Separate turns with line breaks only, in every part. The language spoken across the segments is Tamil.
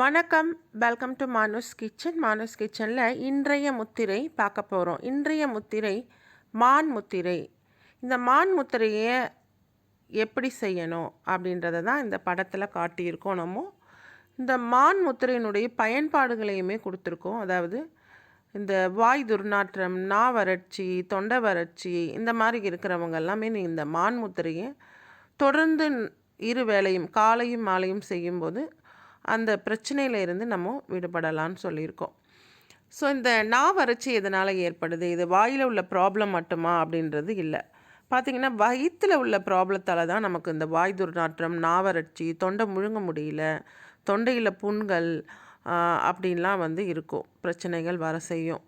வணக்கம். Welcome to Manus kitchen Manus கிச்சனில் இன்றைய முத்திரை பார்க்க போகிறோம் இன்றைய முத்திரை மான் முத்திரை. இந்த மான் முத்திரையை எப்படி செய்யணும் அப்படின்றத தான் இந்த படத்தில் காட்டியிருக்கோம் நம்ம. இந்த மான் முத்திரையினுடைய பயன்பாடுகளையுமே கொடுத்துருக்கோம். அதாவது இந்த வாய் துர்நாற்றம் நா வறட்சி தொண்டை வறட்சி இந்த மாதிரி இருக்கிறவங்க எல்லாமே நீ இந்த மான் முத்திரையை தொடர்ந்து இரு வேளையும் காலையும் மாலையும் செய்யும்போது அந்த பிரச்சனையிலேருந்து நம்ம விடுபடலான்னு சொல்லியிருக்கோம். ஸோ இந்த நா வறட்சி எதனால் ஏற்படுது? இது வாயில் உள்ள ப்ராப்ளம் மட்டுமா அப்படின்றது இல்லை. பார்த்திங்கன்னா வயிற்றில் உள்ள ப்ராப்ளத்தால் தான் நமக்கு இந்த வாய் துர்நாற்றம் நாவறட்சி தொண்டை முழுங்க முடியல தொண்டையில் புண்கள் அப்படின்லாம் வந்து இருக்கும். பிரச்சனைகள் வர செய்யும்.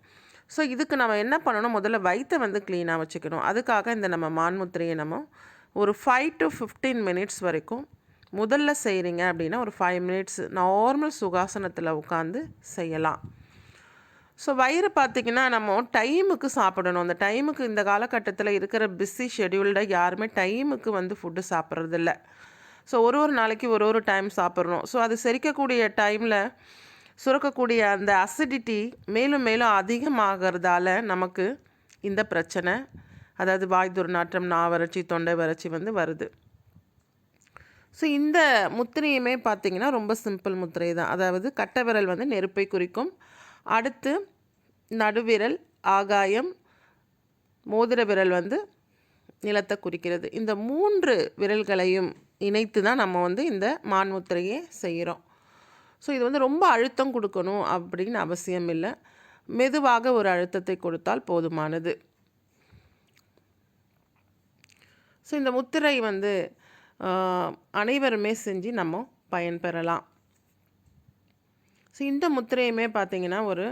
ஸோ இதுக்கு நம்ம என்ன பண்ணணும்? முதல்ல வயிற்றை வந்து க்ளீனாக வச்சுக்கணும். அதுக்காக இந்த நம்ம மான்முத்திரையை நம்ம ஒரு ஃபைவ் டு ஃபிஃப்டீன் மினிட்ஸ் வரைக்கும் முதல்ல செய்கிறீங்க அப்படின்னா ஒரு ஃபைவ் மினிட்ஸ் நார்மல் சுகாசனத்தில் உட்காந்து செய்யலாம். ஸோ வயிறு பார்த்திங்கன்னா நம்ம டைமுக்கு சாப்பிடணும். அந்த டைமுக்கு இந்த காலகட்டத்தில் இருக்கிற பிஸி ஷெடியூல்ட யாருமே டைமுக்கு வந்து ஃபுட்டு சாப்பிட்றதில்ல. ஸோ ஒரு ஒரு நாளைக்கு ஒரு ஒரு டைம் சாப்பிட்றோம் ஸோ அது செரிக்கக்கூடிய டைமில் சுரக்கக்கூடிய அந்த அசிடிட்டி மேலும் மேலும் அதிகமாகிறதால நமக்கு இந்த பிரச்சனை அதாவது வாய் துர்நாற்றம் நாவறட்சி தொண்டை வறட்சி வந்து வருது. ஸோ இந்த முத்திரையுமே பார்த்திங்கன்னா ரொம்ப சிம்பிள் முத்திரை தான். அதாவது கட்டை விரல் வந்து நெருப்பை குறிக்கும். அடுத்து நடுவிரல் ஆகாயம் மோதிர விரல் வந்து நிலத்தை குறிக்கிறது. இந்த மூன்று விரல்களையும் இணைத்து தான் நம்ம வந்து இந்த மான் முத்திரையை செய்கிறோம். ஸோ இது வந்து ரொம்ப அழுத்தம் கொடுக்கணும் அப்படின்னு அவசியம் இல்லை. மெதுவாக ஒரு அழுத்தத்தை கொடுத்தால் போதுமானது. ஸோ இந்த முத்திரை வந்து அனைவருமே செஞ்சு நம்ம பயன்பெறலாம். ஸோ இந்த முத்திரையுமே பார்த்திங்கன்னா ஒரு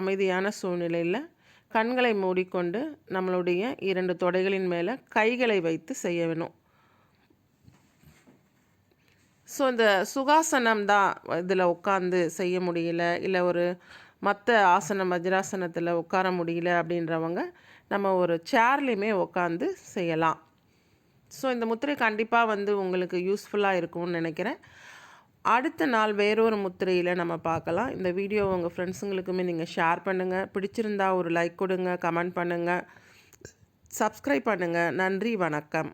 அமைதியான சூழ்நிலையில் கண்களை மூடிக்கொண்டு நம்மளுடைய இரண்டு தொடைகளின் மேலே கைகளை வைத்து செய்ய வேணும். ஸோ இந்த சுகாசனம் தான் இதில் உட்காந்து செய்ய முடியல இல்லை ஒரு மற்ற ஆசனம் வஜ்ராசனத்தில் உட்கார முடியல அப்படின்றவங்க நம்ம ஒரு சேர்லேயுமே உட்காந்து செய்யலாம். ஸோ இந்த முத்திரை கண்டிப்பாக வந்து உங்களுக்கு யூஸ்ஃபுல்லாக இருக்கும்னு நினைக்கிறேன். அடுத்த நாள் வேறொரு முத்திரையில் நம்ம பார்க்கலாம். இந்த வீடியோ உங்கள் ஃப்ரெண்ட்ஸுங்களுக்குமே நீங்கள் ஷேர் பண்ணுங்கள் பிடிச்சிருந்தா ஒரு லைக் கொடுங்க கமெண்ட் பண்ணுங்கள் சப்ஸ்கிரைப் பண்ணுங்கள் நன்றி வணக்கம்.